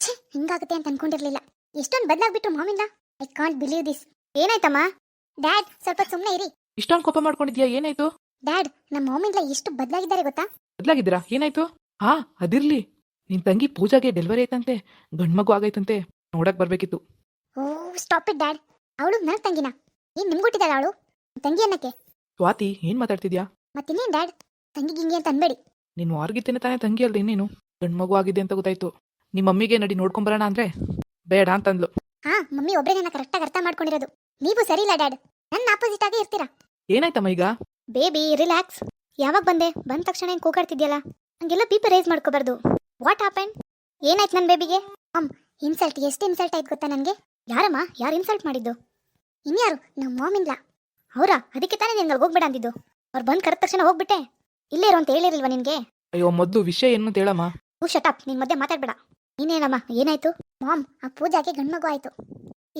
ಛೇ ಹಿಂಗಾಗುತ್ತೆ ಅಂತ ಅನ್ಕೊಂಡಿರ್ಲಿಲ್ಲ. ಎಷ್ಟೊಂದು ಬದಲಾಗ್ಬಿಟ್ರು ಮಾಮಿಂದ ಐ ಕಾಂಟ್ ಬಿಲೀವ್ ದಿಸ್ ಏನಾಯ್ತಮ್ಮ? ಡ್ಯಾಡ್ ಸ್ವಲ್ಪ ಸುಮ್ಮನೆ ಇರಿ. ಇಷ್ಟೊಂದು ಕೋಪ ಮಾಡ್ಕೊಂಡಿದ್ಯಾ? ಏನಾಯ್ತು? ಡ್ಯಾಡ್ ನಮ್ಮ ಮಾಮಿಂದ ಎಷ್ಟು ಬದಲಾಗಿದ್ದಾರೆ ಗೊತ್ತಾ? ಬದ್ಲಾಗಿದ್ದೀರಾ? ಏನಾಯ್ತು? ಹಾ ಅದಿರ್ಲಿ. ನಿನ್ ತಂಗಿ ಪೂಜಾಗೆ ಡೆಲಿವರಿ ಆಯ್ತಂತೆ ಗಂಡ್ಮಗು ಆಗೈತಂತೆ. ನೋಡಕ್ ಬರ್ಬೇಕಿತ್ತು. ಓ ಸ್ಟಾಪ್ ಇಟ್ ಡ್ಯಾಡ್ ಅವಳು ನನ್ನ ತಂಗಿನ? ಏನ್ ನಿಮ್ಗೊಟ್ಟಿದ್ದಾಳ ಅವಳು? ತಂಗಿ ಅನ್ನಕ್ಕೆ? ಸ್ವಾತಿ ಏನ್ ಮಾತಾಡ್ತಿದ್ಯಾ? ಮತ್ತಿನ್ನೇನ್ ಡ್ಯಾಡ್ ತಂಗಿ ಹಿಂಗೆ ಅಂತ ಅನ್ಬೇಡಿ. ನೀನ್ ವಾರ್ಗಿತ್ತೇನೆ ತಾನೇ ತಂಗಿ ಅಲ್ದ ಇನ್ನೇನು? ಗಂಡ್ಮಗು ಆಗಿದೆ ಅಂತ ಗೊತ್ತಾಯ್ತು. ನಿಮ್ಮ ಮಮ್ಮಿಗೆ ನಡಿ ನೋಡ್ಕೊಂಬರೋಣ ಅಂದ್ರೆ? ಬೇಡ ಅಂತಂದ್ಲು. ಹಾ ಮಮ್ಮಿ ಒಬ್ಬರೇ ನನ್ನ ಕರೆಕ್ಟಾಗಿ ಅರ್ಥ ಮಾಡ್ಕೊಂಡಿರೋದು. ನೀವು ಸರಿ ಇಲ್ಲ ಡ್ಯಾಡ್. ನನ್ನ ಆಪೋಸಿಟ್ ಆಗಿ ಇರ್ತೀರಾ? ಏನಾಯ್ತಮ್ಮ ಈಗ? ಬೇಬಿ ರಿಲ್ಯಾಕ್ಸ್ ಯಾವಾಗ ಬಂದೆ? ಬಂದ ತಕ್ಷಣ ಏನು ಕೂಗಾಡ್ತಿದ್ಯಲ್ಲ? ಹಂಗೆಲ್ಲ ಪೀಪರ್ ರೇಸ್ ಮಾಡ್ಕೋಬಾರ್ದು. ವಾಟ್ ಹ್ಯಾಪನ್ ಏನಾಯ್ತು ನನ್ನ ಬೇಬಿಗೆ? ಅಮ್ ಇನ್ಸಲ್ಟ್ ಎಷ್ಟು ಇನ್ಸಲ್ಟ್ ಆಯ್ತು ಗೊತ್ತಾ ನನಗೆ? ಯಾರಮ್ಮ? ಯಾರು ಇನ್ಸಲ್ಟ್ ಮಾಡಿದ್ದು? ಇನ್ಯಾರು? ನಮ್ಮ ಮಾಮಿಂದ್ಲ ಅವರಾ? ಅದಕ್ಕೆ ತಾನೇ ನಿನ್ಗೆ ಹೋಗ್ಬೇಡ ಅಂದಿದ್ದು. ಅವ್ರು ಬಂದು ಕರೆದ ತಕ್ಷಣ ಹೋಗ್ಬಿಟ್ಟೆ. ಇಲ್ಲೇ ಇರೋ ಅಂತ ಹೇಳಿರಲ್ವಾ ನಿನ್ಗೆ? ಅಯ್ಯೋ ಮೊದ್ಲು ವಿಷಯ ಏನು ಹೇಳಮ್ಮ? ಹೂ ಅಪ್ ನಿನ್ ಮಧ್ಯೆ ಮಾತಾಡ್ಬೇಡ. ನೀನೇನಮ್ಮ ಏನಾಯ್ತು? ಮಾಮ್, ಆ ಪೂಜಾಗೆ ಗಂಡ್ಮಗು ಆಯ್ತು.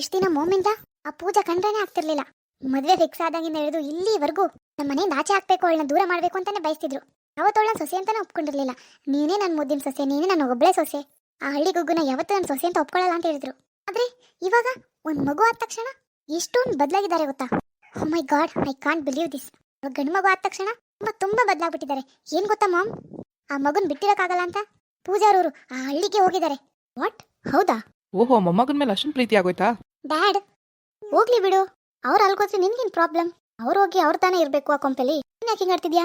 ಇಷ್ಟ ದಿನ ಮೋಮಿಂದ? ಆ ಪೂಜಾ ಕಂಡ್ರೇನೆ ಆಗ್ತಿರ್ಲಿಲ್ಲ. ಮದ್ವೆ ಫಿಕ್ಸ್ ಆದಾಗಿಂದ ಹಿಡಿದು ಇಲ್ಲಿವರೆಗೂ ನಮ್ಮ ಮನೆಯಿಂದ ಆಚೆ ಹಾಕ್ಬೇಕು ಅವಳನ್ನ ದೂರ ಮಾಡ್ಬೇಕು ಅಂತಾನೆ ಬಯಸ್ತಿದ್ರು. ಅವತ್ತವಳ ಸೊಸೆ ಅಂತಾನೆ ಒಪ್ಕೊಂಡಿರ್ಲಿಲ್ಲ. ನೀನೇ ನನ್ನ ಮುದ್ದಿನ ಸೊಸೆ, ನೀನೇ ನನ್ನ ಒಬ್ಳೆ ಸೊಸೆ. ಆ ಹಳ್ಳಿ ಗುಗ್ಗುನ ಯಾವತ್ತೂ ನನ್ನ ಸೊಸೆ ಅಂತ ಒಪ್ಕೊಳ್ಳಲ್ಲ ಅಂತ ಹೇಳಿದ್ರು. ಆದ್ರೆ ಇವಾಗ ಒಂದ್ ಮಗು ಆದ ತಕ್ಷಣ ಎಷ್ಟೊಂದು ಬದಲಾಗಿದ್ದಾರೆ ಗೊತ್ತಾ? ಓ my God I can't believe this ಗಂಡು ಮಗು ಆದ ತಕ್ಷಣ ತುಂಬಾ ತುಂಬಾ ಬದಲಾಗ್ಬಿಟ್ಟಿದ್ದಾರೆ. ಏನ್ ಗೊತ್ತಾ ಮಾಮ್? ಆ ಮಗುನ್ ಬಿಟ್ಟಿರಕ್ಕಾಗಲ್ಲ ಅಂತ? ಪೂಜಾರವರು ಆ ಹಳ್ಳಿಗೆ ಹೋಗಿದ್ದಾರೆ. ವಾಟ್? ಹೌದಾ? ಓಹೋ ಮೊಮ್ಮಗನ ಮೇಲೆ ಅಷ್ಟೊಂದು ಪ್ರೀತಿ ಆಗೋಯ್ತಾ? ಡ್ಯಾಡ್ ಹೋಗ್ಲಿ ಬಿಡು. ಅವ್ರು ಅಲ್ಗೋದ್ರೆ ನಿನ್ಗೇನ್ ಪ್ರಾಬ್ಲಮ್? ಅವ್ರು ಹೋಗಿ ಅವ್ರ ತಾನೇ ಇರ್ಬೇಕು ಆ ಕೊಂಪೆಲಿ ನೀನ್ ಯಾಕೆ ಹಿಂಗಾಡ್ತಿದ್ಯಾ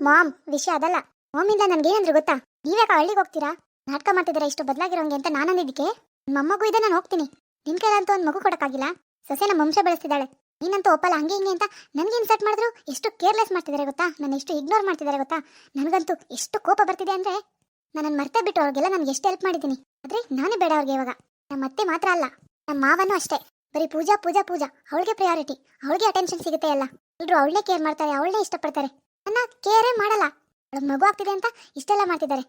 ಮಾಮ್ ವಿಷಯ ಅದಲ್ಲ. ಮಾಮಿಂದ ನನ್ಗೇನಂದ್ರು ಗೊತ್ತಾ? ನೀವ್ಯಾಕ ಹಳ್ಳಿಗೆ ಹೋಗ್ತೀರಾ? ನಾಟಕ ಮಾಡ್ತಿದ್ದೀರಾ ಇಷ್ಟು ಬದಲಾಗಿರೋಂಗೆ ಅಂತ ನಾನು ಅಂದಿದ್ದಕ್ಕೆ ಮೊಮ್ಮಗು ಇದೆ ನಾನು ಹೋಗ್ತೀನಿ. ನಿನ್ ಕೈಲಂತೂ ಒಂದು ಮಗು ಕೊಡಕ್ಕಾಗಿಲ್ಲ? ಸೊಸೆ ನಮ್ಮ ವಂಶ ಬೆಳೆಸ್ತಿದ್ದಾಳೆ. ನೀನಂತೂ ಒಪ್ಪಲ್ಲ ಹಂಗೆ ಹಿಂಗೆ ಅಂತ ನನಗೆ ಇನ್ಸರ್ಟ್ ಮಾಡಿದ್ರು? ಎಷ್ಟು ಕೇರ್ಲೆಸ್ ಮಾಡ್ತಿದ್ದಾರೆ ಗೊತ್ತಾ? ನಾನು ಎಷ್ಟು ಇಗ್ನೋರ್ ಮಾಡ್ತಿದ್ದಾರೆ ಗೊತ್ತಾ? ನನಗಂತೂ ಎಷ್ಟು ಕೋಪ ಬರ್ತಿದೆ ಅಂದ್ರೆ ನನ್ನನ್ನು ಮರ್ತೇ ಬಿಟ್ಟು ಅವ್ರಿಗೆಲ್ಲ ನನಗೆ ಎಷ್ಟು ಹೆಲ್ಪ್ ಮಾಡಿದ್ದೀನಿ. ಆದ್ರೆ ನಾನೇ ಬೇಡ ಅವ್ರಿಗೆ ಇವಾಗ. ನಮ್ಮ ಅತ್ತೆ ಮಾತ್ರ ಅಲ್ಲ ನಮ್ಮ ಮಾವನೂ ಅಷ್ಟೇ. ಬರೀ ಪೂಜಾ ಪೂಜಾ ಪೂಜಾ. ಅವಳಿಗೆ ಪ್ರಯಾರಿಟಿ ಅವಳಿಗೆ ಅಟೆನ್ಷನ್ ಸಿಗುತ್ತೆ ಎಲ್ಲ. ಎಲ್ಲರೂ ಅವಳನ್ನೇ ಕೇರ್ ಮಾಡ್ತಾರೆ, ಅವಳನ್ನೇ ಇಷ್ಟಪಡ್ತಾರೆ. ನನ್ನ ಕೇರೇ ಮಾಡಲ್ಲ. ಅವಳ ಮಗು ಆಗ್ತಿದೆ ಅಂತ ಇಷ್ಟೆಲ್ಲ ಮಾಡ್ತಿದ್ದಾರೆ.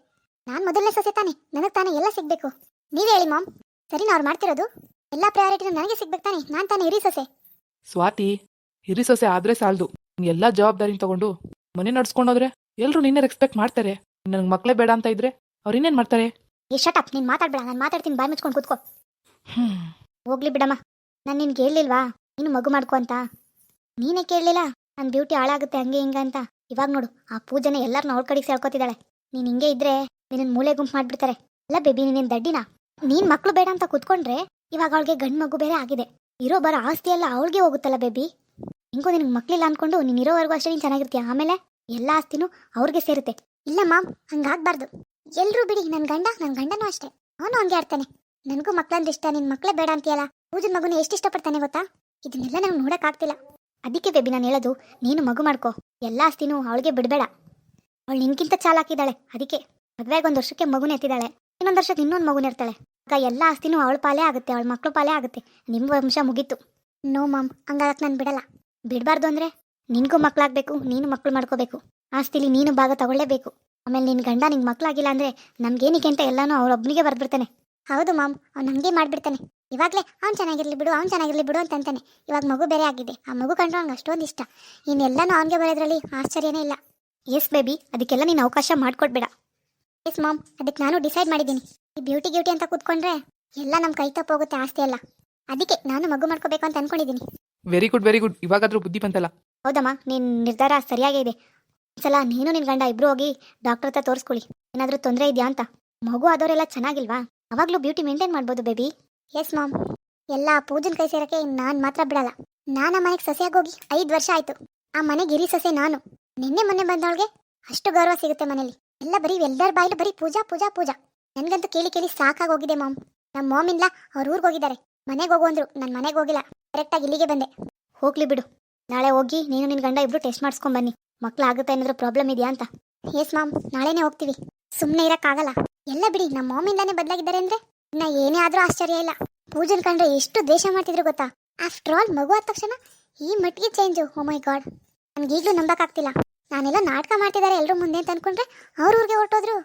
ನಾನು ಮೊದಲನೇ ಸೊಸೆ ತಾನೆ. ನನಗೆ ತಾನೇ ಎಲ್ಲ ಸಿಗ್ಬೇಕು. ನೀವೇ ಹೇಳಿ ಮಾಮ್. ಸರಿ ಅವ್ರು ಮಾಡ್ತಿರೋದು? ಎಲ್ಲ ಪ್ರಯಾರಿಟಿನೂ ನನಗೆ ಸಿಗ್ಬೇಕು ತಾನೆ. ನಾನು ತಾನೇ ಹಿರಿ ಸೊಸೆ. ಸ್ವಾತಿ, ಹಿರಿ ಸೊಸೆ ಆದ್ರೆ ಸಾಲದು. ಎಲ್ಲ ಜವಾಬ್ದಾರಿನ ತಗೊಂಡು ಮನೆ ನಡ್ಸ್ಕೊಂಡೋದ್ರೆ ಎಲ್ಲರೂ ನಿನ್ನೆ ರೆಸ್ಪೆಕ್ಟ್ ಮಾಡ್ತಾರೆ. ನನಗೆ ಮಕ್ಳೇ ಬೇಡ ಅಂತ ಇದ್ರೆ ಅವ್ರು ಇನ್ನೇನ್ ಮಾಡ್ತಾರೆ? ಎಷ್ಟಪ್ಪ ನೀನ್ ಮಾತಾಡ್ಬೇಡ. ನಾನು ಮಾತಾಡ್ತೀನಿ. ಬಾಯ್ ಮುಚ್ಕೊಂಡು ಕೂತ್ಕೋ. ಹೋಗ್ಲಿ ಬಿಡಮ್ಮ. ನಾನು ನಿನ್ಗೆ ಹೇಳಿಲ್ವಾ ನೀನು ಮಗು ಮಾಡ್ಕೊ ಅಂತ. ನೀನೇ ಕೇಳಲಿಲ್ಲ? ನನ್ನ ಬ್ಯೂಟಿ ಹಾಳಾಗುತ್ತೆ ಹಂಗೆ ಹಿಂಗೆ ಅಂತ. ಇವಾಗ ನೋಡು ಆ ಪೂಜನೆ ಎಲ್ಲರನ್ನ ಅವ್ರ ಕಡೆಗೆ ಸೇರ್ಕೋತಿದ್ದಾಳೆ ನೀನು ಹಿಂಗೆ ಇದ್ರೆ ನಿನ್ನ ಮೂಳೆ ಗುಂಪು ಮಾಡಿಬಿಡ್ತಾರೆ. ಅಲ್ಲ ಬೇಬಿ ನಿನ್ನ ದಡ್ಡಿನ? ನೀನ್ ಮಕ್ಳು ಬೇಡ ಅಂತ ಕುತ್ಕೊಂಡ್ರೆ ಇವಾಗ ಅವಳಿಗೆ ಗಂಡು ಮಗು ಬೇರೆ ಆಗಿದೆ. ಇರೋ ಬರೋ ಆಸ್ತಿ ಎಲ್ಲ ಅವಳಿಗೆ ಹೋಗುತ್ತಲ್ಲ ಬೇಬಿ ಹಿಂಗೋ ನಿನಗೆ ಮಕ್ಳಿಲ್ಲ ಅನ್ಕೊಂಡು ನೀನು ಇರೋವರೆಗೂ ಅಷ್ಟೇ ನೀನು ಚೆನ್ನಾಗಿರ್ತೀಯ? ಆಮೇಲೆ ಎಲ್ಲ ಆಸ್ತಿನೂ ಅವ್ರಿಗೆ ಸೇರುತ್ತೆ. ಇಲ್ಲ ಮಾಮ್ ಹಂಗಾಗ್ಬಾರ್ದು ಎಲ್ರೂ ಬಿಡಿ, ನನ್ ಗಂಡ, ನನ್ ಗಂಡನೂ ಅಷ್ಟೇ. ಅವನು ಹಂಗೆ ಆಡ್ತಾನೆ. ನನಗೂ ಮಕ್ಳಂದ್ರೆ ಇಷ್ಟ, ನಿನ್ ಮಕ್ಳೇ ಬೇಡ ಅಂತೀಯಲ್ಲ? ಪೂಜನ್ ಮಗುನ ಎಷ್ಟು ಇಷ್ಟಪಡ್ತಾನೆ ಗೊತ್ತಾ? ಇದನ್ನೆಲ್ಲ ನಂಗೆ ನೋಡಕ್ ಆಗ್ತಿಲ್ಲ. ಅದಕ್ಕೆ ಬೇಬಿ, ನಾನು ಹೇಳೋದು, ನೀನು ಮಗು ಮಾಡ್ಕೋ. ಎಲ್ಲ ಆಸ್ತಿನೂ ಅವಳಿಗೆ ಬಿಡಬೇಡ. ಅವಳು ನಿನ್ಗಿಂತ ಚಾಲಾಕಿದ್ದಾಳೆ ಅದಕ್ಕೆ. ಮದ್ವೆಗ್ ಒಂದು ವರ್ಷಕ್ಕೆ ಮಗುನ ಎತ್ತಿದ್ದಾಳೆ ಇನ್ನೊಂದು ವರ್ಷಕ್ಕೆ ಇನ್ನೊಂದು ಮಗುನ ಇರ್ತಾಳೆ ಆಗ ಎಲ್ಲ ಆಸ್ತಿನೂ ಅವಳ ಪಾಲೇ ಆಗುತ್ತೆ, ಅವಳ ಮಕ್ಳು ಪಾಲೇ ಆಗುತ್ತೆ. ನಿಮ್ಮ ವಂಶ ಮುಗೀತು. ನೋ ಮಾಮ್ ಹಂಗಾಗಕ್ಕೆ ನಾನು ಬಿಡಲ್ಲ. ಬಿಡಬಾರ್ದು ಅಂದ್ರೆ, ನಿನ್ಗೂ ಮಕ್ಳಾಗ್ಬೇಕು, ನೀನು ಮಕ್ಳು ಮಾಡ್ಕೋಬೇಕು. ಆಸ್ತಿಲಿ ನೀನು ಭಾಗ ತಗೊಳ್ಳೇಬೇಕು. ಆಮೇಲೆ ನಿನ್ನ ಗಂಡ ನಿಂಗೆ ಮಕ್ಳಾಗಿಲ್ಲ ಅಂದ್ರೆ ನಮ್ಗೇನಿಗೆ ಅಂತ ಎಲ್ಲನೂ ಅವ್ರೊಬ್ನಿಗೆ ಬರ್ಬಿಡ್ತಾನೆ ಹೌದು ಮಾಮ್ ಅವ್ನು ಹಂಗೆ ಮಾಡ್ಬಿಡ್ತಾನೆ. ಇವಾಗಲೇ ಅವ್ನು ಚೆನ್ನಾಗಿರಲಿ ಬಿಡು ಅವ್ನು ಚೆನ್ನಾಗಿರಲಿ ಬಿಡು ಅಂತ ಅಂತಾನೆ ಇವಾಗ ಮಗು ಬೇರೆ ಆಗಿದೆ. ಆ ಮಗು ಕಂಡ್ರೆ ಅವ್ನಿಗೆ ಅಷ್ಟೊಂದು ಇಷ್ಟ. ಇನ್ನೆಲ್ಲನೂ ಅವನಿಗೆ ಬರೋದ್ರಲ್ಲಿ ಆಶ್ಚರ್ಯನೇ ಇಲ್ಲ. ಎಸ್ ಬೇಬಿ ಅದಕ್ಕೆಲ್ಲ ನೀನು ಅವಕಾಶ ಮಾಡಿಕೊಡ್ಬೇಡ. ಎಸ್ ಮಾಮ್ ಅದಕ್ಕೆ ನಾನು ಡಿಸೈಡ್ ಮಾಡಿದ್ದೀನಿ. ಈ ಬ್ಯೂಟಿ ಗ್ಯೂಟಿ ಅಂತ ಕೂತ್ಕೊಂಡ್ರೆ ಎಲ್ಲ ನಮ್ಮ ಕೈ ತಪ್ಪೋಗುತ್ತೆ ಆಸ್ತಿ ಎಲ್ಲ. ಅದಕ್ಕೆ ನಾನು ಮಗು ಮಾಡ್ಕೋಬೇಕು ಅಂತ ಅನ್ಕೊಂಡಿದ್ದೀನಿ. ವೆರಿ ಗುಡ್ ವೆರಿ ಗುಡ್ ಇವಾಗಾದ್ರೂ ಬುದ್ಧಿ ಬಂತಲ್ಲ? ಹೌದಮ್ಮ ನಿನ್ನ ನಿರ್ಧಾರ ಸರಿಯಾಗೇ ಇದೆ. ಸಲ ನೀನು ನಿನ್ನ ಗಂಡ ಇಬ್ರು ಹೋಗಿ ಡಾಕ್ಟರ್ ಹತ್ರ ತೋರಿಸ್ಕೊಳ್ಳಿ. ಏನಾದ್ರೂ ತೊಂದರೆ ಇದೆಯಾ ಅಂತ. ಮಗು ಆದವರೆಲ್ಲ ಚೆನ್ನಾಗಿಲ್ವಾ? ಅವಾಗ್ಲೂ ಬ್ಯೂಟಿ ಮೇಂಟೈನ್ ಮಾಡ್ಬೋದು ಬೇಬಿ ಎಸ್ ಮಾಮ್ ಎಲ್ಲ ಪೂಜನ್ ಕೈ ಸೇರಕ್ಕೆ ನಾನು ಮಾತ್ರ ಬಿಡಲ್ಲ. ನಾನು ಆ ಮನೆಗೆ ಸೊಸೆಯಾಗಿ ಹೋಗಿ ಐದು ವರ್ಷ ಆಯ್ತು. ಆ ಮನೆಗೆ ಹಿರಿ ಸೊಸೆ ನಾನು. ನಿನ್ನೆ ಮೊನ್ನೆ ಬಂದವಳಿಗೆ ಅಷ್ಟು ಗೌರವ ಸಿಗುತ್ತೆ ಮನೇಲಿ. ಎಲ್ಲ ಬರೀ ಎಲ್ಲರ ಬಾಯಿಲು ಬರೀ ಪೂಜಾ ಪೂಜಾ ಪೂಜಾ. ನನ್ಗಂತೂ ಕೇಳಿ ಕೇಳಿ ಸಾಕಾಗಿ ಹೋಗಿದೆ ಮಾಮ್ ನಮ್ಮ ಮಾಮಿಂದ ಅವ್ರ ಊರಿಗೆ ಹೋಗಿದ್ದಾರೆ. ಮನೆಗೆ ಹೋಗು ಅಂದ್ರು, ನಾನು ಮನೆಗೆ ಹೋಗಿಲ್ಲ. ಕರೆಕ್ಟಾಗಿ ಇಲ್ಲಿಗೆ ಬಂದೆ. ಹೋಗ್ಲಿ ಬಿಡು. ನಾಳೆ ಹೋಗಿ ನೀನು ನಿನ್ನ ಗಂಡ ಇಬ್ರು ಟೆಸ್ಟ್ ಮಾಡಿಸ್ಕೊಂಡ್ ಆಗುತ್ತೆ ಏನಾದ್ರು ಪ್ರಾಬ್ಲಮ್ ಇದೆಯಾ ಅಂತ? ಎಸ್ ಮಾಮ್ ನಾಳೆನೇ ಹೋಗ್ತೀವಿ. ಸುಮ್ಮನೆ ಇರೋಕ್ಕಾಗಲ್ಲ. ಎಲ್ಲ ಬಿಡಿ ನಮ್ಮ ಮಾಮಿಂದಾನೇ ಬದಲಾಗಿದ್ದಾರೆ ಅಂದ್ರೆ ಇನ್ನ ಏನೇ ಆದ್ರೂ ಆಶ್ಚರ್ಯ ಇಲ್ಲ. ಪೂಜನ್ ಕಂಡ್ರೆ ಎಷ್ಟು ದ್ವೇಷ ಮಾಡ್ತಿದ್ರು ಗೊತ್ತಾ? ಆಫ್ಟರ್ ಆಲ್ ಮಗು ಆದ ತಕ್ಷಣ ಈ ಮಟ್ಟಿಗೆ ಚೇಂಜು ಓ ಮೈ ಗಾಡ್ ನನ್ಗೆ ಈಗಲೂ ನಂಬಕ್ಕಾಗ್ತಿಲ್ಲ. ನಾನೆಲ್ಲ ನಾಟಕ ಮಾಡ್ತಿದ್ದಾರೆ ಎಲ್ಲರೂ ಮುಂದೆ ಅಂತ ಅನ್ಕೊಂಡ್ರೆ ಅವ್ರ ಊರಿಗೆ ಹೊರಟೋದ್ರು.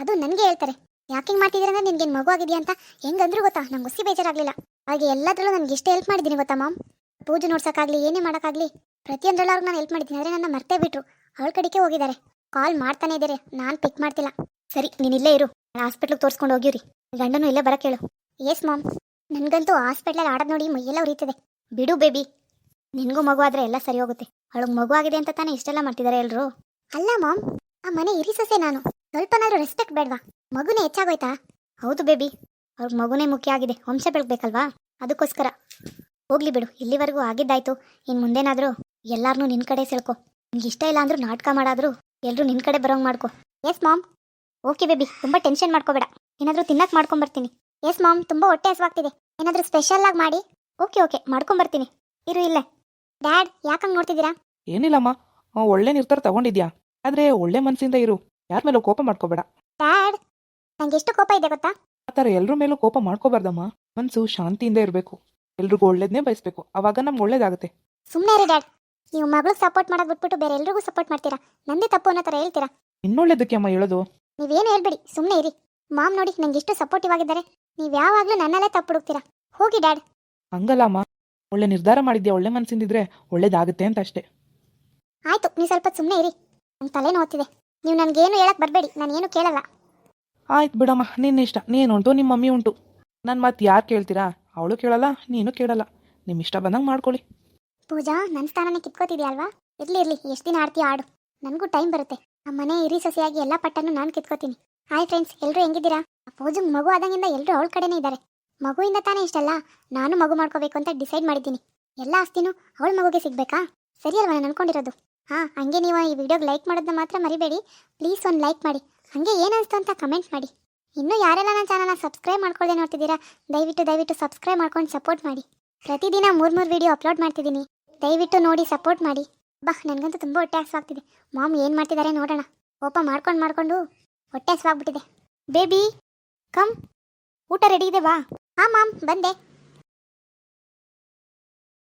ಅದು ನನಗೆ ಹೇಳ್ತಾರೆ. ಯಾಕೆ ಮಾಡ್ತಿದ್ರೆ ಅಂದ್ರೆ ನಿನ್ಗೇನು ಮಗು ಆಗಿದೆಯಾ ಅಂತ? ಹೆಂಗಂದ್ರು ಗೊತ್ತಾ, ನಂಗೆ ಹುಸಿ ಬೇಜಾರಾಗ್ಲಿಲ್ಲ. ಹಾಗೆ ಎಲ್ಲದರಲ್ಲೂ ನನಗೆ ಎಷ್ಟು ಹೆಲ್ಪ್ ಮಾಡಿದ್ದೀನಿ ಗೊತ್ತಾ ಮಾಮ್ ಪೂಜೆ ನೋಡ್ಸೋಕ್ಕಾಗ್ಲಿ ಏನೇ ಮಾಡೋಕ್ಕಾಗ್ಲಿ ಪ್ರತಿಯೊಂದ್ರಲ್ಲೂ ಅವ್ರಿಗೆ ನಾನು ಹೆಲ್ಪ್ ಮಾಡಿದ್ದೀನಿ ಆದರೆ ನನ್ನ ಮರ್ತೇ ಬಿಟ್ರು. ಅವಳ ಕಡೆಗೆ ಹೋಗಿದ್ದಾರೆ ಕಾಲ್ ಮಾಡ್ತಾನೆ ಇದ್ದಾರೆ ನಾನು ಪಿಕ್ ಮಾಡ್ತಿಲ್ಲ. ಸರಿ ನೀನು ಇಲ್ಲೇ ಇರು. ಹಾಸ್ಪಿಟ್ಲಿಗೆ ತೋರಿಸ್ಕೊಂಡು ಹೋಗಿವ್ರಿ ಗಂಡನು ಇಲ್ಲೇ ಬರಕ್ಕೆ ಹೇಳು. ಎಸ್ ಮಾಮ್ ನನಗಂತೂ ಹಾಸ್ಪಿಟ್ಲಲ್ಲಿ ಆಡೋದು ನೋಡಿ ಮೈಯೆಲ್ಲ ಉರಿತದೆ. ಬಿಡು ಬೇಬಿ ನಿನಗೂ ಮಗು ಆದರೆ ಎಲ್ಲ ಸರಿ ಹೋಗುತ್ತೆ. ಅವಳಿಗೆ ಮಗು ಆಗಿದೆ ಅಂತ ತಾನೇ ಇಷ್ಟೆಲ್ಲ ಮಾಡ್ತಿದ್ದಾರೆ ಎಲ್ಲರೂ ಅಲ್ಲ ಮಾಮ್ ಆ ಮನೆ ಇರಿ ಸೊಸೆ ನಾನು. ಸ್ವಲ್ಪನಾದ್ರೂ ರೆಸ್ಪೆಕ್ಟ್ ಬೇಡವಾ? ಮಗುನೇ ಹೆಚ್ಚಾಗೋಯ್ತಾ? ಹೌದು ಬೇಬಿ ಅವ್ರಿಗೆ ಮಗುನೇ ಮುಖ್ಯ ಆಗಿದೆ. ವಂಶ ಬೆಳಗ್ಬೇಕಲ್ವಾ? ಅದಕ್ಕೋಸ್ಕರ. ಹೋಗ್ಲಿ ಬಿಡು. ಇಲ್ಲಿವರೆಗೂ ಆಗಿದ್ದಾಯ್ತು. ಇನ್ನು ಮುಂದೇನಾದರೂ ಎಲ್ಲಾರನ್ನೂ ನಿನ್ನ ಕಡೆ ಸೆಳ್ಕೊ. ನಿಮ್ಗೆ ಇಷ್ಟ ಇಲ್ಲ ಅಂದ್ರೂ ನಾಟಕ ಮಾಡಾದ್ರೂ ಎಲ್ಲರೂ ನಿನ್ನ ಕಡೆ ಬರೋಂಗ್ ಮಾಡ್ಕೊ. ಎಸ್ ಮಾಮ್ ಓಕೆ ಬೇಬಿ ತುಂಬ ಟೆನ್ಷನ್ ಮಾಡ್ಕೋಬೇಡ. ಏನಾದರೂ ತಿನ್ನಕ್ಕೆ ಮಾಡ್ಕೊಂಬರ್ತೀನಿ. ಎಸ್ ಮಾಮ್ ತುಂಬ ಹೊಟ್ಟೆ ಹಸುವಾಗ್ತಿದೆ. ಏನಾದರೂ ಸ್ಪೆಷಲ್ ಆಗಿ ಮಾಡಿ. ಓಕೆ ಓಕೆ ಮಾಡ್ಕೊಂಬರ್ತೀನಿ. ಇರು ಇಲ್ಲೇ. ಡ್ಯಾಡ್ ಯಾಕಂಗೆ ನೋಡ್ತಿದ್ದೀರಾ? ಏನಿಲ್ಲಮ್ಮ. ಒಳ್ಳೆ ನಿರ್ಧಾರ ತಗೊಂಡಿದ್ಯಾ? ಆದ್ರೆ ಒಳ್ಳೆ ಮನಸ್ಸಿಂದ ಇರು. ಯಾರ ಮೇಲೂ ಕೋಪ ಮಾಡ್ಕೋಬೇಡ. ಡ್ಯಾಡ್ ನಂಗೆ ಎಷ್ಟು ಕೋಪ ಇದೆ ಗೊತ್ತಾ? ಆ ಥರ ಎಲ್ಲರ ಮೇಲೂ ಕೋಪ ಮಾಡ್ಕೋಬಾರ್ದಮ್ಮ. ಮನಸ್ಸು ಶಾಂತಿಯಿಂದ ಇರಬೇಕು. ಎಲ್ರಿಗೂ ಒಳ್ಳೇದನ್ನೇ ಬಯಸ್ಬೇಕು. ಅವಾಗ ನಮ್ಗೆ ಒಳ್ಳೇದಾಗುತ್ತೆ. ಸುಮ್ಮನೆ ಇರಿ ಡ್ಯಾಡ್ ನೀವು ಮಗಳಿಗೆ ಸಪೋರ್ಟ್ ಮಾಡೋದು ಬಿಟ್ಬಿಟ್ಟು ಬೇರೆ ಎಲ್ರಿಗೂ ಸಪೋರ್ಟ್ ಮಾಡ್ತೀರಾ? ನಂದೇ ತಪ್ಪು ಅನ್ನೋ ಥರ ಹೇಳ್ತೀರಾ? ಇನ್ನೊಳ್ಳೆದಕ್ಕೆ ಅಮ್ಮ ಹೇಳೋದು? ನೀವೇನು ಹೇಳ್ಬೇಡಿ ಸುಮ್ಮನೆ ಇರಿ. ಮಾಮ್ ನೋಡಿ ನಂಗೆ ಎಷ್ಟು ಸಪೋರ್ಟಿವ್ ಆಗಿದ್ದಾರೆ. ನೀವು ಯಾವಾಗಲೂ ನನ್ನಲ್ಲೇ ತಪ್ಪು ಹುಡುಕ್ತೀರಾ? ಹೋಗಿ ಡ್ಯಾಡ್ ಹಂಗಲ್ಲ ಅಮ್ಮ. ಒಳ್ಳೆ ನಿರ್ಧಾರ ಮಾಡಿದ್ಯಾ? ಒಳ್ಳೆ ಮನಸ್ಸಿಂದಿದ್ರೆ ಒಳ್ಳೇದಾಗುತ್ತೆ ಅಂತ ಅಷ್ಟೇ. ಆಯ್ತು ನೀವು ಸ್ವಲ್ಪ ಸುಮ್ಮನೆ ಇರಿ. ನಂಗೆ ತಲೆ ನೋತಿದೆ ನೀವು ನನಗೇನು ಹೇಳಕ್ ಬರಬೇಡಿ ನಾನು ಏನು ಕೇಳಲ್ಲ. ಆಯ್ತು ಬಿಡಮ್ಮ ನಿನ್ನ ಇಷ್ಟ. ನೀನುಂಟು ನಿಮ್ಮ ಮಮ್ಮಿ ಉಂಟು. ನನ್ನ ಮತ್ತೆ ಯಾರು ಕೇಳ್ತೀರಾ? ಅವಳು ಕೇಳಲ್ಲ ನೀನು ಕೇಳಲ್ಲ. ನಿಮ್ಮ ಇಷ್ಟ ಬಂದಂಗೆ ಮಾಡ್ಕೊಳ್ಳಿ. ಪೂಜಾ ನನ್ನ ಸ್ಥಾನನೇ ಕಿತ್ಕೋತಿದ್ಯಾ ಅಲ್ವಾ? ಇರ್ಲಿ ಇರ್ಲಿ, ಎಷ್ಟು ದಿನ ಆಡ್ತೀಯ ಆಡು. ನನಗೂ ಟೈಮ್ ಬರುತ್ತೆ. ಆ ಮನೆ ಇರಿ ಸೊಸೆಯಾಗಿ ಎಲ್ಲ ಪಟ್ಟನ್ನು ನಾನು ಕಿತ್ಕೋತೀನಿ. ಹಾಯ್ ಫ್ರೆಂಡ್ಸ್ ಎಲ್ಲರೂ ಹೆಂಗಿದ್ದೀರಾ? ಆ ಪೂಜಂಗ್ ಮಗು ಆದಂಗಿಂದ ಎಲ್ಲರೂ ಅವಳ ಕಡೆನೇ ಇದ್ದಾರೆ ಮಗುವಿಂದ ತಾನೇ ಇಷ್ಟಲ್ಲ? ನಾನು ಮಗು ಮಾಡ್ಕೋಬೇಕು ಅಂತ ಡಿಸೈಡ್ ಮಾಡಿದ್ದೀನಿ. ಎಲ್ಲ ಆಸ್ತಿನೂ ಅವಳ ಮಗುಗೆ ಸಿಗಬೇಕಾ? ಸರಿ ಅಲ್ವಾ ನಾನು ಅನ್ಕೊಂಡಿರೋದು? ಹಾಂ, ಹಂಗೆ ನೀವು ಈ ವಿಡಿಯೋಗೆ ಲೈಕ್ ಮಾಡೋದನ್ನ ಮಾತ್ರ ಮರಿಬೇಡಿ. ಪ್ಲೀಸ್ ಒಂದು ಲೈಕ್ ಮಾಡಿ. ಹಾಗೆ ಏನಿಸ್ತು ಅಂತ ಕಮೆಂಟ್ ಮಾಡಿ. ಇನ್ನೂ ಯಾರೆಲ್ಲ ನನ್ನ ಚಾನಲ್ನ ಸಬ್ಸ್ಕ್ರೈಬ್ ಮಾಡ್ಕೊಳ್ಳದೆ ನೋಡ್ತಿದ್ದೀರಾ, ದಯವಿಟ್ಟು ದಯವಿಟ್ಟು ಸಬ್ಸ್ಕ್ರೈಬ್ ಮಾಡ್ಕೊಂಡು ಸಪೋರ್ಟ್ ಮಾಡಿ. ಪ್ರತಿದಿನ ಮೂರು ಮೂರು ವಿಡಿಯೋ ಅಪ್ಲೋಡ್ ಮಾಡ್ತಿದ್ದೀನಿ. ದಯವಿಟ್ಟು ನೋಡಿ ಸಪೋರ್ಟ್ ಮಾಡಿ. ಬಾ, ನನಗಂತೂ ತುಂಬ ಹೊಟ್ಟೆ ಹಸ್ವಾಗ್ತಿದೆ. ಮಾಮ್ ಏನು ಮಾಡ್ತಿದ್ದಾರೆ ನೋಡೋಣ. ಕೋಪ ಮಾಡ್ಕೊಂಡು ಮಾಡ್ಕೊಂಡು ಹೊಟ್ಟೆ ಹಸ್ವಾಗ್ಬಿಟ್ಟಿದೆ. ಬೇಬಿ ಕಮ್ ಊಟ ರೆಡಿ ಇದೆ, ಬಾ. ಹಾಂ ಮಾಮ್, ಬಂದೆ.